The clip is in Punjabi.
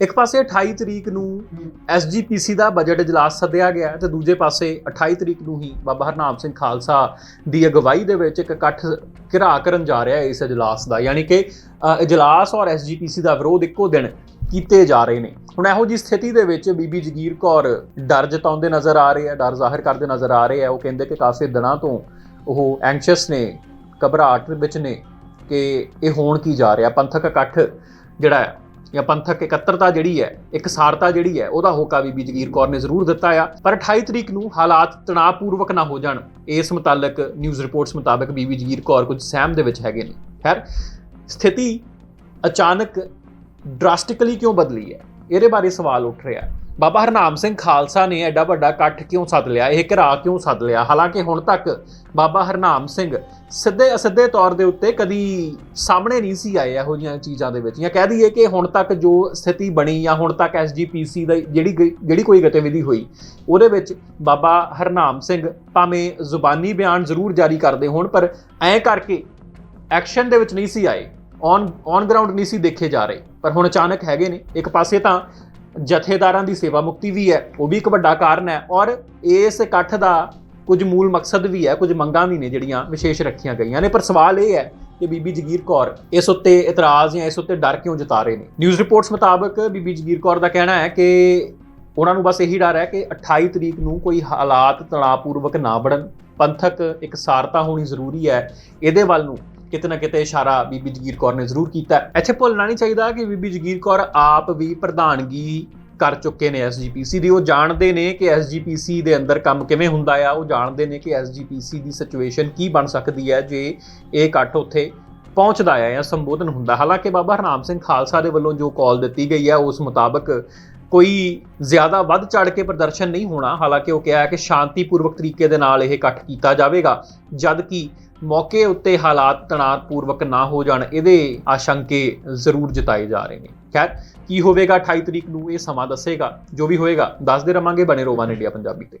ਇੱਕ ਪਾਸੇ 28 ਤਰੀਕ ਨੂੰ ਐਸਜੀਪੀਸੀ ਦਾ ਬਜਟ ਇਜਲਾਸ ਸੱਦਿਆ ਗਿਆ ਹੈ ਤੇ ਦੂਜੇ ਪਾਸੇ 28 ਤਰੀਕ ਨੂੰ ਹੀ ਬਾਬਾ ਹਰਨਾਮ ਸਿੰਘ ਖਾਲਸਾ ਦੀ ਅਗਵਾਈ ਦੇ ਵਿੱਚ ਇੱਕ ਇਕੱਠ ਘਿਰਾ ਕਰਨ ਜਾ ਰਿਹਾ ਹੈ ਇਸ ਇਜਲਾਸ ਦਾ ਯਾਨੀ ਕਿ ਅ, ਇਜਲਾਸ ਔਰ ਐਸਜੀਪੀਸੀ ਦਾ ਵਿਰੋਧ ਇੱਕੋ ਦਿਨ ਕੀਤੇ ਜਾ ਰਹੇ ਨੇ। ਹੁਣ ਇਹੋ ਜੀ ਸਥਿਤੀ ਦੇ ਵਿੱਚ ਬੀਬੀ ਜਗੀਰ ਕੌਰ ਡਰ ਜਤਾਉਂਦੇ ਨਜ਼ਰ ਆ ਰਹੇ ਆ ਡਰ ਜ਼ਾਹਿਰ ਕਰਦੇ ਨਜ਼ਰ ਆ ਰਹੇ ਆ। ਉਹ ਕਹਿੰਦੇ ਕਿ ਕਾਫੀ ਦਿਨਾਂ ਤੋਂ ਉਹ ਐਂਕਸ਼ੀਅਸ ਨੇ ਘਬਰਾਹਟ ਵਿੱਚ ਨੇ ਕਿ ਇਹ ਹੋਣ ਕੀ ਜਾ ਰਿਹਾ। ਪੰਥਕ ਇਕੱਠ ਜਿਹੜਾ ਹੈ ਜਾਂ ਪੰਥਕ ਇਕੱਤਰਤਾ ਜਿਹੜੀ ਹੈ ਇਕਸਾਰਤਾ ਜਿਹੜੀ ਹੈ, ਉਹਦਾ ਹੋਕਾ ਬੀਬੀ ਜਗੀਰ ਕੌਰ ਨੇ ਜ਼ਰੂਰ ਦਿੱਤਾ ਆ। ਪਰ 28 ਤਰੀਕ ਨੂੰ ਹਾਲਾਤ ਤਣਾਅਪੂਰਵਕ ਨਾ ਹੋ ਜਾਣ, ਇਸ ਮੁਤਾਲਕ ਨਿਊਜ਼ ਰਿਪੋਰਟਸ ਮੁਤਾਬਕ ਬੀਬੀ ਜਗੀਰ ਕੌਰ ਕੁਝ ਸਹਿਮ ਦੇ ਵਿੱਚ ਹੈਗੇ ਨੇ। ਖੈਰ, ਸਥਿਤੀ ਅਚਾਨਕ ਡਰਾਸਟਿਕਲੀ ਕਿਉਂ ਬਦਲੀ ਹੈ? ਇਹਦੇ ਬਾਰੇ ਸਵਾਲ ਉੱਠ ਰਿਹਾ ਹੈ। ਬਾਬਾ ਹਰਨਾਮ ਸਿੰਘ ਖਾਲਸਾ ਨੇ ਐਡਾ ਵੱਡਾ ਇਕੱਠ ਕਿਉਂ ਸੱਦ ਲਿਆ? ਇਹ ਘਰਾ ਕਿਉਂ ਸੱਦ ਲਿਆ? ਹਾਲਾਂਕਿ ਹੁਣ ਤੱਕ ਬਾਬਾ ਹਰਨਾਮ ਸਿੰਘ ਸਿੱਧੇ ਅਸਿੱਧੇ ਤੌਰ ਦੇ ਉੱਤੇ ਕਦੀ ਸਾਹਮਣੇ ਨਹੀਂ ਸੀ ਆਏ ਇਹੋ ਜਿਹੀਆਂ ਚੀਜ਼ਾਂ ਦੇ ਵਿੱਚ। ਜਾਂ ਕਹਿ ਦਈਏ ਕਿ ਹੁਣ ਤੱਕ ਜੋ ਸਥਿਤੀ ਬਣੀ ਜਾਂ ਹੁਣ ਤੱਕ ਐਸਜੀਪੀਸੀ ਦਾ ਜਿਹੜੀ ਗ- ਜਿਹੜੀ ਕੋਈ ਗਤੀਵਿਧੀ ਹੋਈ, ਉਹਦੇ ਵਿੱਚ ਬਾਬਾ ਹਰਨਾਮ ਸਿੰਘ ਭਾਵੇਂ ਜ਼ੁਬਾਨੀ ਬਿਆਨ ਜ਼ਰੂਰ ਜਾਰੀ ਕਰਦੇ ਹੋਣ, ਪਰ ਐਂ ਕਰਕੇ ਐਕਸ਼ਨ ਦੇ ਵਿੱਚ ਨਹੀਂ ਸੀ ਆਏ। ਔਨ ਔਨ ਗਰਾਊਂਡ ਨਹੀਂ ਸੀ ਦੇਖੇ ਜਾ ਰਹੇ। ਪਰ ਹੁਣ ਅਚਾਨਕ ਹੈਗੇ ਨੇ। ਇੱਕ ਪਾਸੇ ਤਾਂ ਜਥੇਦਾਰਾਂ ਦੀ ਸੇਵਾ ਮੁਕਤੀ ਵੀ ਹੈ, ਉਹ ਵੀ ਇੱਕ ਵੱਡਾ ਕਾਰਨ ਹੈ ਔਰ ਇਸ ਇਕੱਠ ਦਾ ਕੁਝ ਮੂਲ ਮਕਸਦ ਵੀ ਹੈ, ਕੁਝ ਮੰਗਾਂ ਵੀ ਨੇ ਜਿਹੜੀਆਂ ਵਿਸ਼ੇਸ਼ ਰੱਖੀਆਂ ਗਈਆਂ ਨੇ, ਪਰ ਸਵਾਲ ਇਹ ਹੈ ਕਿ ਬੀਬੀ ਜਗੀਰ ਕੌਰ ਇਸ ਉੱਤੇ ਇਤਰਾਜ਼ ਜਾਂ ਇਸ ਉੱਤੇ ਡਰ ਕਿਉਂ ਜਤਾ ਰਹੇ ਨੇ? ਨਿਊਜ਼ ਰਿਪੋਰਟਸ ਮੁਤਾਬਕ ਬੀਬੀ ਜਗੀਰ ਕੌਰ ਦਾ ਕਹਿਣਾ ਹੈ ਕਿ ਉਹਨਾਂ ਨੂੰ ਬਸ ਇਹੀ ਡਰ ਹੈ ਕਿ 28 ਤਰੀਕ ਨੂੰ ਕੋਈ ਹਾਲਾਤ ਤਣਾਅਪੂਰਵਕ ਨਾ ਬਣਨ, ਪੰਥਕ ਇਕਸਾਰਤਾ ਹੋਣੀ ਜ਼ਰੂਰੀ ਹੈ, ਇਹਦੇ ਵੱਲ ਨੂੰ ਕਿਤੇ ਨਾ ਕਿਤੇ ਇਸ਼ਾਰਾ ਬੀਬੀ ਜਗੀਰ ਕੌਰ ਨੇ ਜ਼ਰੂਰ ਕੀਤਾ। ਹੈ। ਇੱਥੇ ਭੁੱਲਣਾ ਨਹੀਂ ਚਾਹੀਦਾ ਕਿ ਬੀਬੀ ਜਗੀਰ ਕੌਰ ਆਪ ਵੀ ਪ੍ਰਧਾਨਗੀ ਕਰ ਚੁੱਕੇ ਨੇ ਐਸਜੀਪੀਸੀ ਦੀ। ਉਹ ਜਾਣਦੇ ਨੇ ਕਿ ਐਸਜੀਪੀਸੀ ਦੇ ਅੰਦਰ ਕੰਮ ਕਿਵੇਂ ਹੁੰਦਾ ਆ। ਉਹ ਜਾਣਦੇ ਨੇ ਕਿ ਐਸਜੀਪੀਸੀ ਦੀ ਸਿਚੁਏਸ਼ਨ ਕੀ ਬਣ ਸਕਦੀ ਹੈ ਜੇ ਇਹ ਇਕੱਠ ਉੱਥੇ ਪਹੁੰਚਦਾ ਆ ਜਾਂ ਸੰਬੋਧਨ ਹੁੰਦਾ। ਹਾਲਾਂਕਿ ਬਾਬਾ ਹਰਨਾਮ ਸਿੰਘ ਖਾਲਸਾ ਦੇ ਵੱਲੋਂ ਜੋ ਕਾਲ ਦਿੱਤੀ ਗਈ ਹੈ ਉਸ ਮੁਤਾਬਕ ਕੋਈ ਜ਼ਿਆਦਾ ਵੱਧ ਚੜ ਕੇ ਪ੍ਰਦਰਸ਼ਨ ਨਹੀਂ ਹੋਣਾ। ਹਾਲਾਂਕਿ ਉਹ ਕਿਹਾ ਹੈ ਕਿ ਸ਼ਾਂਤੀਪੂਰਵਕ ਤਰੀਕੇ ਦੇ ਨਾਲ ਇਹ ਇਕੱਠ ਕੀਤਾ ਜਾਵੇਗਾ, ਜਦ ਕਿ ਮੌਕੇ ਉੱਤੇ ਹਾਲਾਤ ਤਣਾਅਪੂਰਵਕ ਨਾ ਹੋ ਜਾਣ, ਇਹਦੇ ਆਸ਼ੰਕੇ ਜ਼ਰੂਰ ਜਤਾਏ ਜਾ ਰਹੇ ਨੇ। ਖੈਰ, ਕੀ ਹੋਵੇਗਾ 28 ਤਰੀਕ ਨੂੰ ਇਹ ਸਮਾਂ ਦੱਸੇਗਾ। ਜੋ ਵੀ ਹੋਏਗਾ, ਦੱਸਦੇ ਰਵਾਂਗੇ। ਬਣੇ ਰੋਵਾਨ ਇੰਡੀਆ ਪੰਜਾਬੀ ਤੇ।